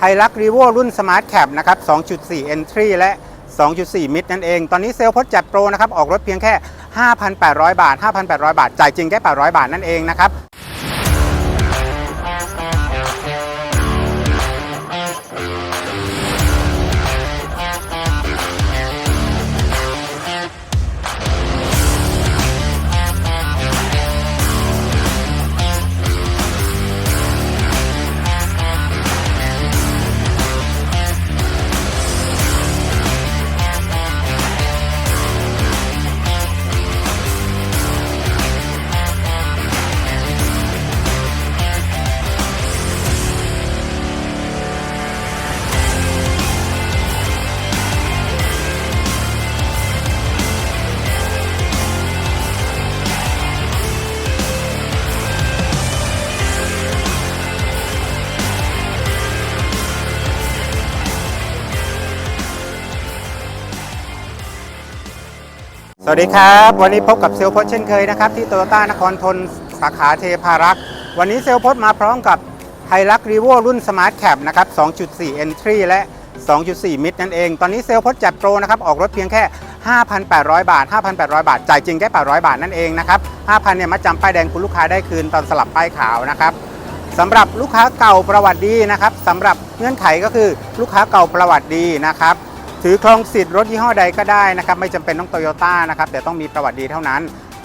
ไฮรักรีโวรุ่น Smart Cap นะครับ 2.4 Entry และ 2.4 Mid นั่นเอง ตอนนี้เซลล์พดจัดโปรนะครับ ออกรถเพียงแค่ 5,800 บาท 5,800 บาท จ่ายจริงแค่800 บาทนั่นเองนะครับ สวัสดีครับ วันนี้พบกับเซลพจน์เช่นเคยนะครับ ที่โตโยต้านครทนสาขาเทพารักษ์วันนี้เซลพจน์มาพร้อมกับไฮรักรีโวรุ่น Smart Cap นะครับ 2.4 Entry และ 2.4 Mid นั่นเอง ตอนนี้เซลพจน์จัดโปรนะครับ ออกรถเพียงแค่ 5,800 บาท 5,800 บาท จ่ายจริงแค่800 บาทนั่นเองนะครับ 5,000 เนี่ยมาจำป้ายแดงคุณลูกค้าได้คืนตอนสลับป้ายขาวนะครับสำหรับลูกค้าเก่าประวัติดีนะครับสำหรับเงื่อนไขก็คือลูกค้าเก่าประวัติดีนะครับ ถือครองสิทธิ์รถยี่ห้อใดก็ได้นะครับไม่จำเป็นต้องโตโยต้านะครับแต่ต้องมีประวัติดีเท่านั้น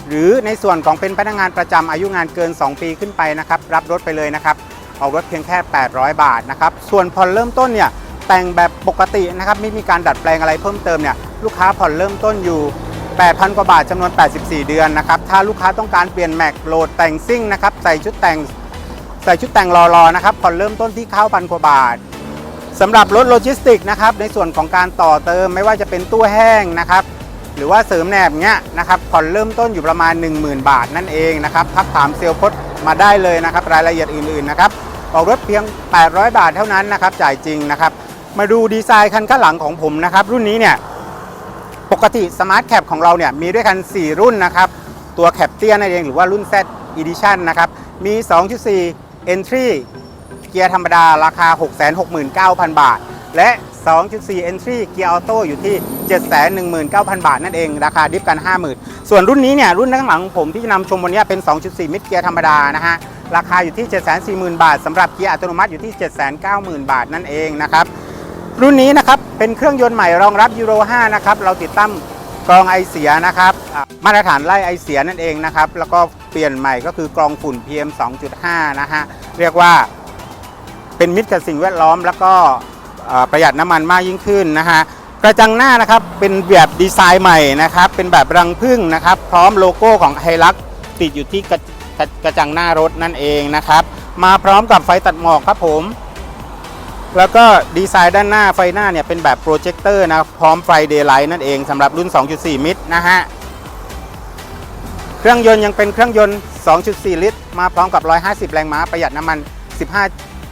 หรือในส่วนของเป็นพนักงานประจำอายุงานเกิน 2 ปีขึ้นไปนะครับรับรถไปเลยนะครับออกรถเพียงแค่ 800 บาทนะครับส่วนผ่อนเริ่มต้นเนี่ยแต่งแบบปกตินะครับไม่มีการดัดแปลงอะไรเพิ่มเติมเนี่ยลูกค้าผ่อนเริ่มต้นอยู่ 8,000 กว่าบาทจำนวน 84 เดือนนะครับถ้าลูกค้าต้องการเปลี่ยนแม็กโหลดแต่งซิ่งนะครับใส่ชุดแต่งใส่ชุดแต่งรอๆนะครับผ่อนเริ่มต้นที่เข้าพันกว่าบาท สำหรับรถโลจิสติกนะครับในส่วนของการต่อเติมไม่ว่าจะเป็นตู้แห้งนะครับหรือว่าเสริมแหนบเงี้ยนะครับผ่อนเริ่มต้นอยู่ประมาณ 10,000 บาทนั่นเองนะครับทักถามเซลล์พดมาได้เลยนะครับรายละเอียดอื่นๆนะครับออกรถเพียง 800 บาทเท่านั้นนะครับจ่ายจริงนะครับมาดูดีไซน์คันข้างหลังของผมนะครับรุ่นนี้เนี่ยปกติสมาร์ทแคปของเราเนี่ยมีด้วยกัน 4 รุ่นนะครับตัวแคปเตี้ยนั่นเองหรือว่ารุ่น Z Edition นะครับมี 2.4 Entry เกียร์ธรรมดาราคา 669,000 บาท และ 2.4 Entry เกียร์ออโต้อยู่ที่ 719,000 บาทนั่นเอง ราคาดิฟกัน 50,000 ส่วนรุ่นนี้เนี่ยรุ่นข้างหลังผมที่จะนำชมวันนี้เป็น 2.4 มิดเกียร์ธรรมดานะฮะราคาอยู่ที่ 740,000 บาทสำหรับเกียร์อัตโนมัติอยู่ที่ 790,000 บาทนั่นเองนะครับรุ่นนี้นะครับเป็นเครื่องยนต์ใหม่รองรับยูโร 5 นะครับเราติดตั้งกรองไอเสียนะครับมาตรฐานไล่ไอเสียนั่นเองนะครับแล้วก็เปลี่ยนใหม่ก็คือกรองฝุ่น PM 2.5 นะฮะเรียกว่า เป็นมิตรกับสิ่งแวดล้อม แล้วก็ประหยัดน้ำมันมากยิ่งขึ้นนะฮะกระจังหน้านะครับเป็นแบบดีไซน์ใหม่นะครับ เป็นแบบรังพึ่งนะครับ พร้อมโลโก้ของไฮรักติดอยู่ที่กระกระกระจังหน้ารถนั่นเองนะครับ มาพร้อมกับไฟตัดหมอกครับผม แล้วก็ดีไซน์ด้านหน้าไฟหน้าเนี่ยเป็นแบบโปรเจคเตอร์นะพร้อมไฟเดย์ไลท์นั่นเองสำหรับรุ่น 2.4 มิตรนะฮะเครื่องยนต์ยังเป็นเครื่องยนต์ 2.4 ลิตร มาพร้อมกับ 150 แรงม้าประหยัดน้ำมัน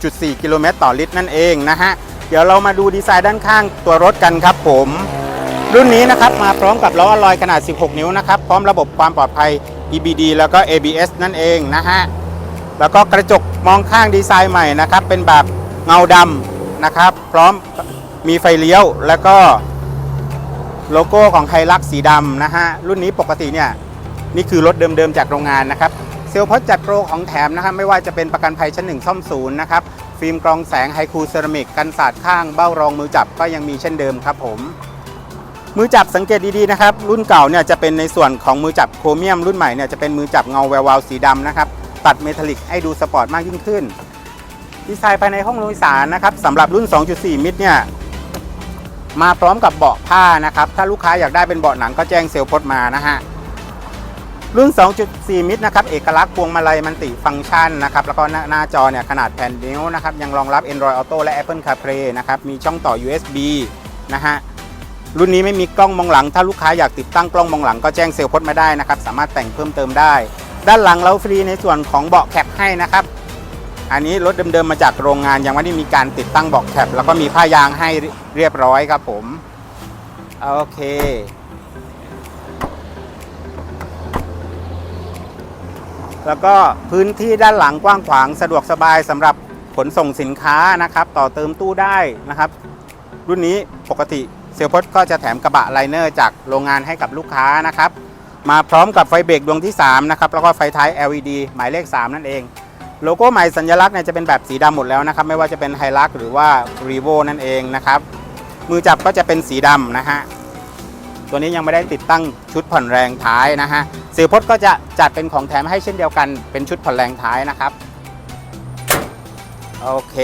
15.4กิโลเมตรต่อลิตรนั่นเองนะฮะ เดี๋ยวเรามาดูดีไซน์ด้านข้างตัวรถกันครับผม รุ่นนี้นะครับมาพร้อมกับล้ออลลอยขนาด 16 นิ้วนะครับ พร้อมระบบความปลอดภัย EBD แล้วก็ ABS นั่นเองนะฮะ แล้วก็กระจกมองข้างดีไซน์ใหม่นะครับ เป็นแบบเงาดำนะครับ พร้อมมีไฟเลี้ยวแล้วก็โลโก้ของไฮลักสีดำนะฮะ รุ่นนี้ปกติเนี่ยนี่คือรถเดิมๆจากโรงงานนะครับ เซลพอดจัดโปรของแถมนะครับไม่ว่าจะเป็นประกันภัยชั้นหนึ่งซ่อมศูนย์นะครับฟิล์มกรองแสงไฮคูเซรามิกกันสาดข้างเบ้ารองมือจับก็ยังมีเช่นเดิมครับผมมือจับสังเกตดีๆนะครับรุ่นเก่าเนี่ยจะเป็นในส่วนของมือจับโครเมียมรุ่นใหม่เนี่ยจะเป็นมือจับเงาแวววาวสีดำนะครับตัดเมทัลลิกให้ดูสปอร์ตมากยิ่งขึ้น ดีไซน์ภายในห้องโดยสารนะครับสำหรับรุ่น 2.4 มิตรเนี่ยมาพร้อมกับเบาะผ้านะครับถ้าลูกค้าอยากได้เป็นเบาะหนังก็แจ้งเซลล์พดมานะฮะ รุ่น 2.4 มิตรนะครับ เอกลักษณ์พวงมาลัยมันติฟังก์ชันนะครับ แล้วก็หน้านาจอเนี่ยขนาดแผ่นนิ้วนะครับ ยังรองรับ Android Auto และ Apple CarPlay นะครับ มีช่องต่อ USB นะฮะ รุ่นนี้ไม่มีกล้องมองหลัง ถ้าลูกค้าอยากติดตั้งกล้องมองหลังก็แจ้งเซลล์พดมาได้นะครับ สามารถแต่งเพิ่มเติมได้ ด้านหลังเราฟรีในส่วนของเบาะแคปให้นะครับ อันนี้รถเดิมๆมาจากโรงงานยังไม่ได้มีการติดตั้งเบาะแคปแล้วก็มีผ้ายางให้เรียบร้อยครับผม โอเค แล้วก็พื้นที่ด้านหลังกว้างขวางสะดวกสบายสำหรับขนส่งสินค้านะครับ ต่อเติมตู้ได้นะครับ รุ่นนี้ปกติเซลพจน์ก็จะแถมกระบะไลเนอร์จากโรงงานให้กับลูกค้านะครับ มาพร้อมกับไฟเบรกดวงที่ 3 นะครับ แล้วก็ไฟท้าย LED หมายเลข 3 นั่นเอง โลโก้ใหม่สัญลักษณ์เนี่ยจะเป็นแบบสีดำหมดแล้วนะครับ ไม่ว่าจะเป็นไฮลักหรือว่า r ีโวนั่นเองนะครับ มือจับก็จะเป็นสีดำนะฮะตัวนี้ยังไม่ได้ติดตั้งชุดผ่อนแรงท้ายนะฮะ เซลพจน์ก็จะจัดเป็นของแถมให้เช่นเดียวกัน เป็นชุดผ่อนแรงท้ายนะครับโอเค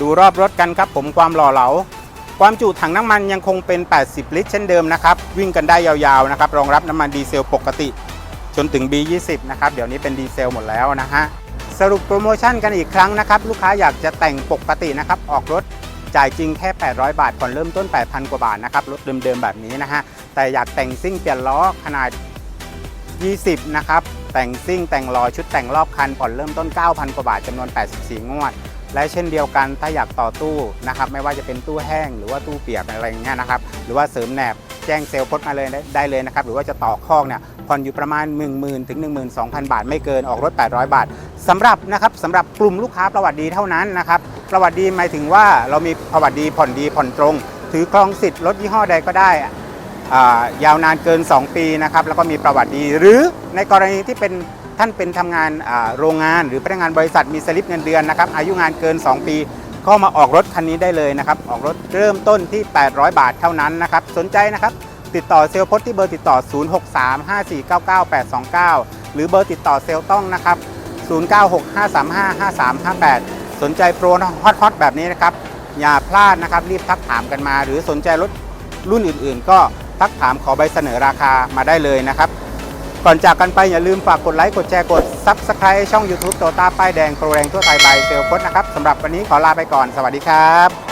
ดูรอบรถกันครับผมความหล่อเหลา ความจุถังน้ำมันยังคงเป็น 80 ลิตร เช่นเดิมนะครับ วิ่งกันได้ยาวๆนะครับรองรับน้ำมันดีเซลปกติ จนถึง B20 นะครับ เดี๋ยวนี้เป็นดีเซลหมดแล้วนะฮะสรุปโปรโมชั่นกันอีกครั้งนะครับ ลูกค้าอยากจะแต่งปกตินะครับ ออกรถจ่ายจริงแค่ 800 บาทก่อนเริ่มต้น 8,000 กว่าบาทนะครับรถเดิมๆแบบนี้นะฮะแต่อยากแต่งซิ่งเปลี่ยนล้อขนาด 20 นะครับ แต่งซิ่งแต่งล้อชุดแต่งรอบคันผ่อนเริ่มต้น 9,000 กว่าบาทจำนวน 84 งวด และเช่นเดียวกันถ้าอยากต่อตู้นะครับ ไม่ว่าจะเป็นตู้แห้งหรือว่าตู้เปียกอะไรเงี้ยนะครับ หรือว่าเสริมแหนบแจ้งเซลล์พดมาเลยได้เลยนะครับ หรือว่าจะต่อคอกเนี่ยผ่อนอยู่ประมาณ 1 0,000 ถึง 12,000 บาท ไม่เกินออกรถ 800 บาทสำหรับนะครับสำหรับกลุ่มลูกค้าประวัติดีเท่านั้นนะครับประวัติดีหมายถึงว่าเรามีประวัติดีผ่อนดีผ่อนตรง ถือครองสิทธิ์รถยี่ห้อใดก็ได้ ยาวนานเกิน 2 ปีนะครับแล้วก็มีประวัติดี หรือในกรณีที่เป็นท่านเป็นทำงานโรงงาน หรือพนักงานบริษัทมีสลิปเงินเดือนนะครับอายุงานเกิน 2 ปีก็มาออกรถคันนี้ได้เลยนะครับออกรถเริ่มต้นที่ 800 บาทเท่านั้นนะครับสนใจนะครับติดต่อเซลล์พจน์ที่เบอร์ติดต่อ 0635499829 หรือเบอร์ติดต่อเซลล์ต้องนะครับ 0965355358 สนใจโปรฮอตๆแบบนี้นะครับ อย่าพลาดนะครับ รีบทักถามกันมา หรือสนใจรถรุ่นอื่นๆ ก็ ทักถามขอใบเสนอราคามาได้เลยนะครับ ก่อนจากกันไปอย่าลืมฝากกดไลค์กดแชร์กด Subscribe ช่อง YouTube โตต้าป้ายแดงโครแรงทั่วไทยบายเซลพจน์นะครับสำหรับวันนี้ขอลาไปก่อนสวัสดีครับ